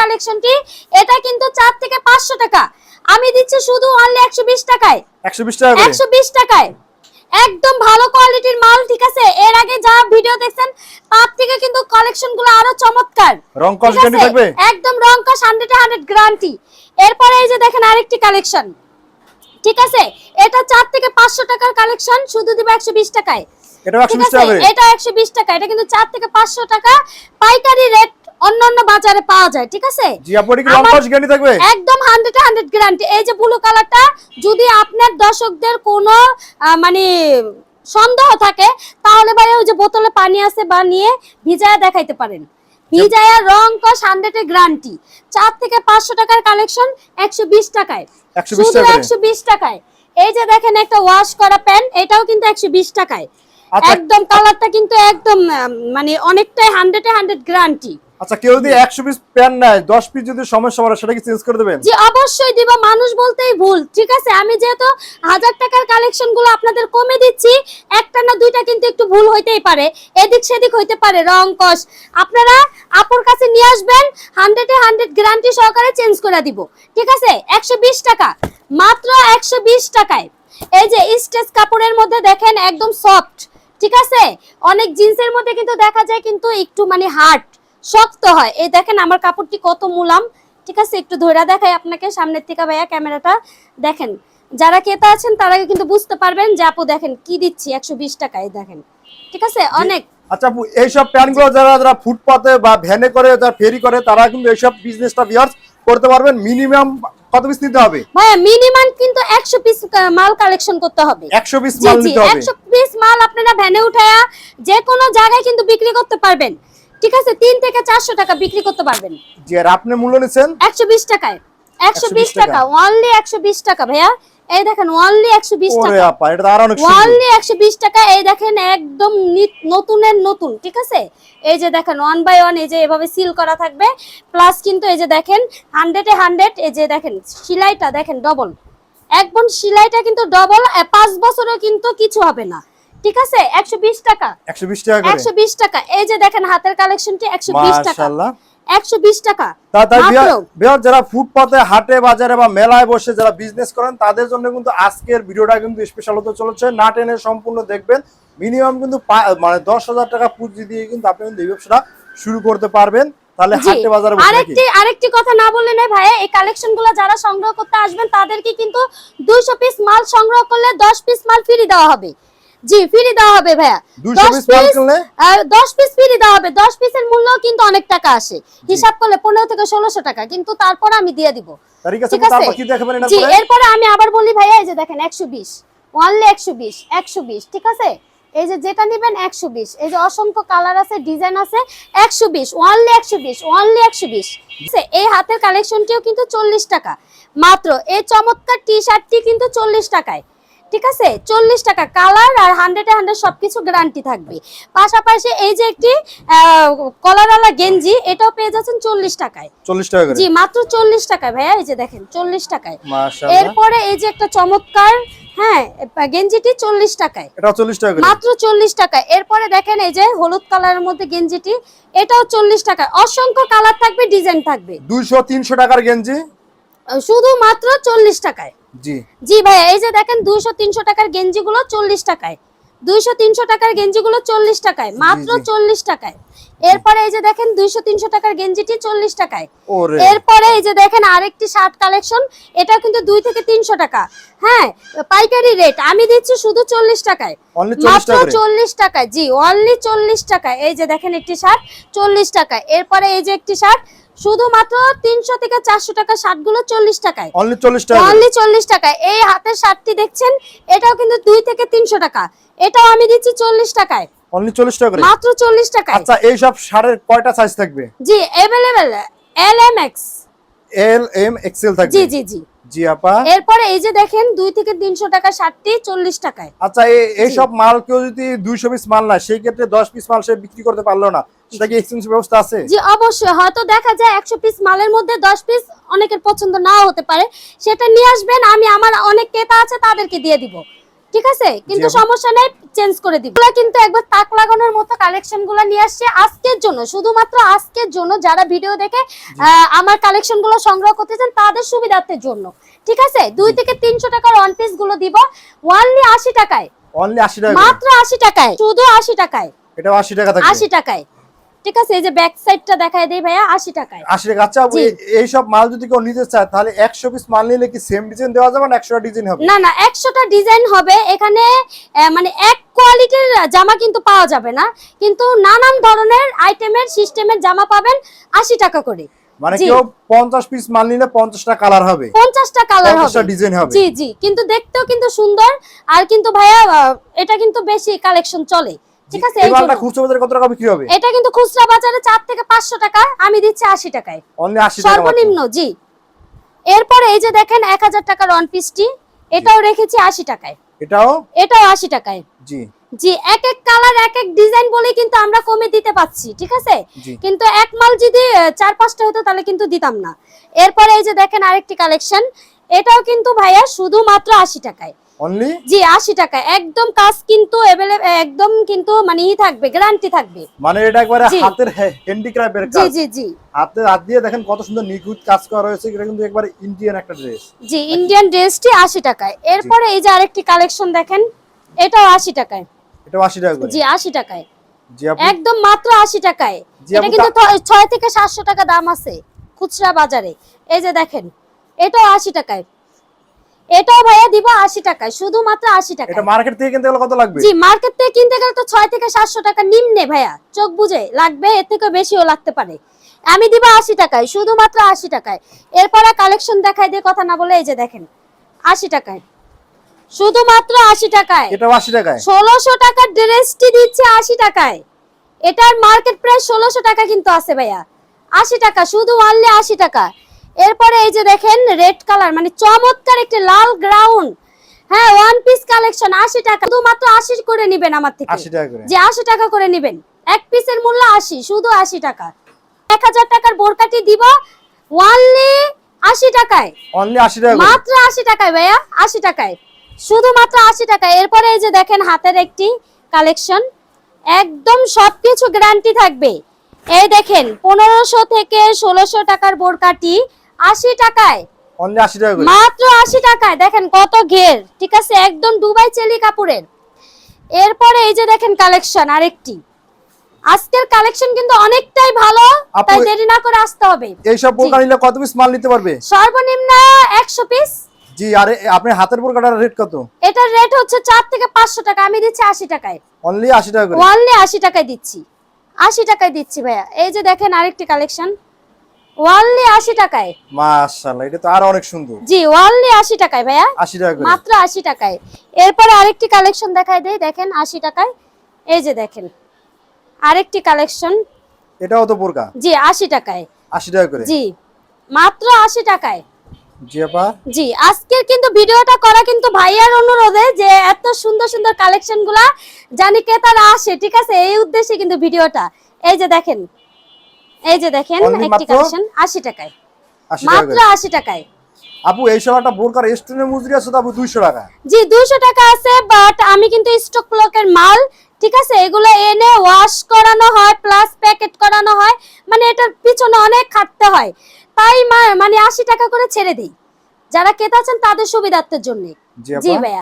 কালেকশনটি এটা কিন্তু চার থেকে পাঁচশো টাকা। আমি দিচ্ছি শুধু অনলি একশো বিশ টাকায়। একশো বিশ টাকা করে? একশো বিশ টাকায়। একদম ভালো কোয়ালিটির মাল ঠিক আছে? এর আগে যা ভিডিও দেখছেন তার থেকে কিন্তু কালেকশনগুলো আরও চমৎকার। রং কস গ্যারান্টি থাকবে? একদম রং কস হান্ড্রেড হান্ড্রেড গ্যারান্টি এরপরে এই যে দেখেন আরেকটি কালেকশন ঠিক আছে? এটা চার থেকে পাঁচশো টাকার কালেকশন শুধু দিব একশো বিশ টাকায়। এটা একশো ঠিক বিশ আছে? টাকা এটা একশো বিশ টাকা। এটা কিন্তু চার থেকে পাঁচশো টাকা। পাইকারি রেট অন্যান্য বাজারে পাওয়া যায় ঠিক আছে? জি আপু কি আমার- গ্যারান্টি থাকবে? একদম হান্ড্রেড হান্ড্রেড গ্যারান্টি এই যে ব্লু কালারটা যদি আপনার দর্শকদের কোনো মানে সন্দেহ থাকে তাহলে ভাই ওই যে বোতলে পানি আছে বা নিয়ে ভিজায়া দেখাইতে পারেন। ভিজায়া রং কস হান্ড্রেডের গ্যারান্টি চার থেকে পাঁচশো টাকার কালেকশন একশো বিশ টাকায়। 120 শুধু একশো বিশ টাকায়। এই যে দেখেন একটা ওয়াশ করা প্যান্ট এটাও কিন্তু একশো বিশ টাকায়। আচ্ছা। একদম কালারটা কিন্তু একদম মানে অনেকটাই হান্ড্রেডে হান্ড্রেড গ্যারান্টি আচ্ছা কেউ যদি একশো পিস প্যান নেয় দশ পিস যদি সমস্যা পড়ে সেটা কি চেঞ্জ করে দেবেন? জি অবশ্যই দিব। মানুষ বলতেই ভুল। ঠিক আছে আমি যেহেতু হাজার টাকার কালেকশনগুলো আপনাদের কমে দিচ্ছি একটা না দুইটা কিন্তু একটু ভুল হইতেই পারে। এদিক সেদিক হইতে পারে রং কস আপনারা আপুর কাছে নিয়ে আসবেন হান্ড্রেডে হান্ড্রেড গ্যারান্টি সহকারে চেঞ্জ করে দিব। ঠিক আছে একশো বিশ টাকা। মাত্র একশো বিশ টাকায়। এই যে স্টেজ কাপড়ের মধ্যে দেখেন একদম সফট ঠিক আছে অনেক জিন্সের মধ্যে কিন্তু দেখা যায় কিন্তু একটু মানে হার্ড শক্ত হয়। এই দেখেন আমার কাপড়টি কত মুলাম। ঠিক আছে একটু ধরে দেখাই আপনাকে সামনের থেকে ভাইয়া ক্যামেরাটা। দেখেন যারা ক্রেতা আছেন তারা কিন্তু বুঝতে পারবেন যে আপু দেখেন কি দিচ্ছি একশো বিশ টাকায় দেখেন। ঠিক আছে অনেক। আচ্ছা আপু এইসব প্যানগুলো যারা যারা ফুটপাতে বা ভ্যানে করে যারা ফেরি করে তারা কিন্তু এইসব বিজনেসটা ভিউয়ার্স করতে পারবেন। মিনিমাম কত পিস নিতে হবে? ভাইয়া মিনিমাম কিন্তু একশো পিস মাল কালেকশন করতে হবে। একশো পিস জি মাল নিতে হবে। একশো পিস মাল আপনারা ভ্যানে উঠায়া যে কোনো জায়গায় কিন্তু বিক্রি করতে পারবেন। ঠিক আছে তিন থেকে চারশো টাকা বিক্রি করতে পারবেন। জি আর আপনি মূল্য নিচ্ছেন? একশো বিশ টাকায়। একশো 120 বিশ টাকা। অনলি একশো বিশ টাকা ভাইয়া। এই দেখেন অনলি একশো বিশ ওরে টাকা। আপা এটা আর অনেক সুন্দর। অনলি একশো বিশ টাকা এই দেখেন একদম নতুনের নতুন ঠিক আছে? এই যে দেখেন ওয়ান বাই ওয়ান এই যে এভাবে সিল করা থাকবে। প্লাস কিন্তু এই যে দেখেন হান্ড্রেডে হান্ড্রেড এই যে দেখেন সেলাইটা দেখেন ডবল একদম সেলাইটা কিন্তু ডবল পাঁচ বছরও কিন্তু কিছু হবে না। ঠিক আছে? একশো বিশ টাকা। একশো বিশ টাকা করে? একশো বিশ টাকা। এই যে দেখেন হাতের কালেকশনটি একশো বিশ টাকা। মাশাআল্লাহ। একশো বিশ টাকা। যারা ফুটপাতে হাটে বাজারে বা মেলায় বসে যারা বিজনেস করেন তাদের জন্য কিন্তু আজকের ভিডিওটা কিন্তু স্পেশাল হতে চলেছে। না টেনে সম্পূর্ণ দেখবেন। মিনিমাম কিন্তু মানে দশ হাজার টাকা পুঁজি দিয়ে কিন্তু আপনি কিন্তু এই ব্যবসাটা শুরু করতে পারবেন। তাহলে হাটে বাজারে বসে আরেকটি আরেকটি কথা না বললে নয় ভাইয়া এই কালেকশনগুলো যারা সংগ্রহ করতে আসবেন তাদেরকে কিন্তু দুইশো পিস মাল সংগ্রহ করলে দশ পিস মাল ফ্রি দেওয়া হবে। জি ফ্রি দেওয়া হবে ভাইয়া। 200 দশ piece মাল piece, কিনলে? আহ, দশ পিস ফ্রি দেওয়া হবে। দশ পিসের মূল্য কিন্তু অনেক টাকা আসে। হিসাব করলে পনেরো থেকে ষোলোশো টাকা কিন্তু তারপর আমি দিয়ে দিব। ঠিক আছে? তারপর কি দেখাবেন এটা জি পরে? এরপরে আমি আবার বলি ভাইয়া এই যে দেখেন একশো বিশ। অনলি একশো বিশ একশো বিশ ঠিক আছে? এই যে যেটা নেবেন একশো বিশ। এই যে অসংখ্য কালার আছে ডিজাইন আছে একশো বিশ। অনলি একশো বিশ অনলি একশো বিশ। এই হাতের কালেকশনটিও কিন্তু চল্লিশ টাকা। মাত্র এই চমৎকার টি শার্টটি কিন্তু চল্লিশ টাকায়। ঠিক আছে? চল্লিশ টাকা। কালার আর হান্ড্রেডে হান্ড্রেড সবকিছু গ্যারান্টি থাকবে। পাশাপাশি এই যে একটি কলারওয়ালা গেঞ্জি এটাও পেয়ে যাচ্ছেন চল্লিশ টাকায়। চল্লিশ টাকা জি মাত্র চল্লিশ টাকায়। ভাইয়া এই যে দেখেন চল্লিশ টাকায়। এরপরে এই যে একটা চমৎকার হ্যাঁ গেঞ্জিটি চল্লিশ টাকায়। এটা চল্লিশ টাকা মাত্র চল্লিশ টাকা এরপরে দেখেন এই যে হলুদ কালারের মধ্যে গেঞ্জিটি এটাও চল্লিশ টাকা অসংখ্য কালার থাকবে ডিজাইন থাকবে। দুইশো তিনশো টাকার গেঞ্জি। শুধু মাত্র চল্লিশ টাকায়। জি। জি ভাইয়া এই যে দেখেন দুইশো তিনশো টাকার গেঞ্জিগুলো চল্লিশ টাকায়। দুইশো তিনশো টাকার গেঞ্জিগুলো চল্লিশ টাকায় মাত্র। চল্লিশ টাকায়। এরপরে এই যে দেখেন দুইশো তিনশো টাকার গেঞ্জিটি চল্লিশ টাকায়। ওরে। এরপরে এই যে দেখেন আরেকটি শার্ট কালেকশন এটা কিন্তু দুই থেকে তিনশো টাকা। হ্যাঁ পাইকারি রেট আমি দিচ্ছি শুধু চল্লিশ টাকায়। মাত্র চল্লিশ টাকায় জি অনলি চল্লিশ টাকা এই যে দেখেন একটি শার্ট চল্লিশ টাকায়। এরপরে এই যে একটি শার্ট শুধুমাত্র তিনশো থেকে চারশো টাকা শার্টগুলো চল্লিশ টাকায়। অনলি চল্লিশ টাকা অনলি টাকায়। এই হাতের শার্টটি দেখছেন? এটাও কিন্তু দুই থেকে তিনশো টাকা। এটাও আমি দিচ্ছি চল্লিশ টাকায়। অনলি চল্লিশ টাকা মাত্র আচ্ছা কয়টা সাইজ থাকবে? জি available L M X L M XL থাকবে? জি জি জি। জি আপা। এরপরে এই যে দেখেন দুই থেকে তিনশো টাকা শার্টটি চল্লিশ টাকায়। আচ্ছা এই- মাল কেউ যদি দুইশো পিস মাল না সেই ক্ষেত্রে দশ পিস মাল সে বিক্রি করতে পারল না। সেটা কি এক্সচেঞ্জ ব্যবস্থা আছে? জি অবশ্যই। হয়তো দেখা যায় একশো পিস মালের মধ্যে দশ পিস অনেকের পছন্দ নাও হতে পারে। সেটা নিয়ে আসবেন আমি আমার অনেক ক্রেতা আছে তাদেরকে দিয়ে দিব। ঠিক আছে? কিন্তু সমস্যা নেই চেঞ্জ করে দিব। কিন্তু একবার তাক লাগানোর মতো কালেকশনগুলো নিয়ে আসছে আজকের জন্য। শুধুমাত্র আজকের জন্য যারা ভিডিও দেখে আমার কালেকশনগুলো সংগ্রহ করতে চান তাদের সুবিধার্থের জন্য। ঠিক আছে? দুই থেকে তিনশো টাকার ওয়ান পিসগুলো দিব। ওয়ানলি আশি টাকায়। অনলি আশি টাকা মাত্র আশি টাকায়। শুধু আশি টাকায়। এটাও আশি টাকা থাকবে। আশি টাকায়। ঠিক আছে এই যে ব্যাক সাইডটা দেখায় দেই ভাইয়া আশি টাকায়। আশি টাকা। আচ্ছা এই- এইসব মাল যদি কেউ নিতে চায় তাহলে একশো পিস মাল নিলে কি সেম ডিজাইন দেওয়া যাবে না একশোটা ডিজাইন হবে? না না একশোটা ডিজাইন হবে। এখানে মানে এক কোয়ালিটির জামা কিন্তু পাওয়া যাবে না। কিন্তু নানান ধরনের আইটেমের সিস্টেমের জামা পাবেন আশি টাকা করে। মানে। কেউ পঞ্চাশ পিস মাল নিলে পঞ্চাশটা কালার হবে। পঞ্চাশটা কালার পঞ্চাশটা হবে ডিজাইন হবে। জি জি। কিন্তু দেখতেও কিন্তু সুন্দর। আর কিন্তু ভাইয়া এটা কিন্তু বেশি কালেকশন চলে। ঠিক আছে এই মালটা। খুচরো বাজারে কত টাকা বিক্রি হবে? এটা কিন্তু খুচরা বাজারে চার থেকে পাঁচশো টাকা আমি দিচ্ছি আশি টাকায়। অনলি আশি টাকা সর্বনিম্ন জি। এরপরে এই যে দেখেন এক হাজার টাকার ওয়ান পিসটি এটাও রেখেছি আশি টাকায়। এটাও? এটাও আশি টাকায়। জি। জি এক এক কালার এক এক ডিজাইন বলে কিন্তু আমরা কমে দিতে পাচ্ছি ঠিক আছে? কিন্তু এক মাল যদি চার পাঁচটা হতো তাহলে কিন্তু দিতাম না। এরপরে এই যে দেখেন আরেকটি কালেকশন এটাও কিন্তু ভাইয়া শুধুমাত্র আশি টাকায়। অনলি জি আশি টাকায় একদম কাজ কিন্তু একদম কিন্তু মানে ই থাকবে গ্যারান্টি থাকবে। মানে এটা একবারে হাতের হ্যান্ডিক্রাফটের কাজ। জি জি। হাতে হাত দিয়ে দেখেন কত সুন্দর নিখুঁত কাজ করা হয়েছে এটা কিন্তু একবারে ইন্ডিয়ান একটা ড্রেস জি ইন্ডিয়ান ড্রেসটি আশি টাকায়। এরপরে এই যে আরেকটি কালেকশন দেখেন এটাও আশি টাকায়। এটাও আশি টাকা জি আশি টাকায়। জি আপু একদম মাত্র আশি টাকায়। জি, এটা কিন্তু ছ- ছয় থেকে সাতশো টাকা দাম আছে খুচরা বাজারে। এই যে দেখেন এটাও আশি টাকায়। এটাও ভাইয়া দিব আশি টাকায় শুধুমাত্র আশি টাকায়। এটা মার্কেট থেকে কিনতে গেলে কত লাগবে? জি মার্কেট থেকে কিনতে গেলে তো ছয় থেকে সাতশো টাকা নিম্নে ভাইয়া চোখ বুঝে লাগবে এর থেকে বেশিও লাগতে পারে। আমি দিব আশি টাকায় শুধুমাত্র আশি টাকায়। এরপরে কালেকশন দেখাই দিয়ে কথা না বলে এই যে দেখেন আশি টাকায়। শুধুমাত্র আশি টাকায়। এটাও আশি টাকায়? ষোলোশো টাকার ড্রেসটি দিচ্ছে আশি টাকায়। এটার মার্কেট প্রাইস ষোলোশো টাকা কিন্তু আছে ভাইয়া। আশি টাকা শুধু আনলে আশি টাকা। এরপরে এই যে দেখেন রেড কালার মানে চমৎকার একটি লাল গ্রাউন্ড হ্যাঁ ওয়ান পিস কালেকশন আশি টাকা। শুধুমাত্র আশি করে নিবেন আমার থেকে। টাকা যে আশি টাকা করে নিবেন। এক পিসের মূল্য আশি শুধু আশি টাকা। এক হাজার টাকার বোরকাটি দিব ওয়ানলি আশি টাকায়। টাকা মাত্র আশি টাকায় ভাইয়া আশি টাকায়। শুধুমাত্র আশি টাকায়। এরপরে এই যে দেখেন হাতের একটি কালেকশন একদম সবকিছু গ্যারান্টি থাকবে। এই দেখেন পনেরোশো থেকে ষোলোশো টাকার বোরকাটি আশি টাকায়। অনলি মাত্র আশি টাকায়। দেখেন কত ঘের। ঠিক আছে? একদম দুবাই চেলি কাপড়ের এরপরে এই যে দেখেন কালেকশন আরেকটি। আজকের কালেকশন কিন্তু অনেকটাই ভালো। তাই দেরি না করে আসতে হবে। এইসব বোরকা নিলে কত পিস মাল নিতে পারবে? সর্বনিম্ন একশো পিস জি আরে আপনি হাতের বোরকাটার রেট কত? এটার রেট হচ্ছে চার থেকে পাঁচশো টাকা। আমি দিচ্ছি আশি টাকায়। অনলি আশি টাকা করে। ওয়ানলি আশি টাকায় দিচ্ছি। আশি টাকায় দিচ্ছি ভাইয়া। এই যে দেখেন আরেকটি কালেকশন ওয়ানলি আশি টাকায়। মাশাআল্লাহ এটা তো আরও অনেক সুন্দর। জি ওয়ানলি আশি টাকায় ভাইয়া। আশি টাকা করে। মাত্র আশি টাকায়। এরপরে আরেকটি কালেকশন দেখাই দেই দেখেন আশি টাকায়। এই যে দেখেন আরেকটি কালেকশন। এটাও তো বোরকা? জি আশি টাকায়। আশি টাকা করে? জি মাত্র আশি টাকায়। জি আজকের কিন্তু ভিডিওটা করা কিন্তু ভাইয়ার অনুরোধে যে এত সুন্দর সুন্দর কালেকশনগুলা জানি ক্রেতারা আসে ঠিক আছে? এই উদ্দেশ্যে কিন্তু ভিডিওটা। এই যে দেখেন এই যে দেখেন একটি কালেকশন আশি টাকায়। আশি টাকা মাত্র করে আশি টাকায়। আপু এইসব একটা বোরকার স্টোনের মজুরি আছে আপু দুইশো টাকা? জি দুইশো টাকা আছে বাট আমি কিন্তু স্টক ব্লকের মাল ঠিক আছে এগুলো এনে ওয়াশ করানো হয় প্লাস প্যাকেট করানো হয় মানে এটার পিছনে অনেক খাটতে হয়। তাই মানে আশি টাকা করে ছেড়ে দিই। যারা ক্রেতা আছেন তাদের সুবিধার্থের জন্য। জি জি ভাইয়া।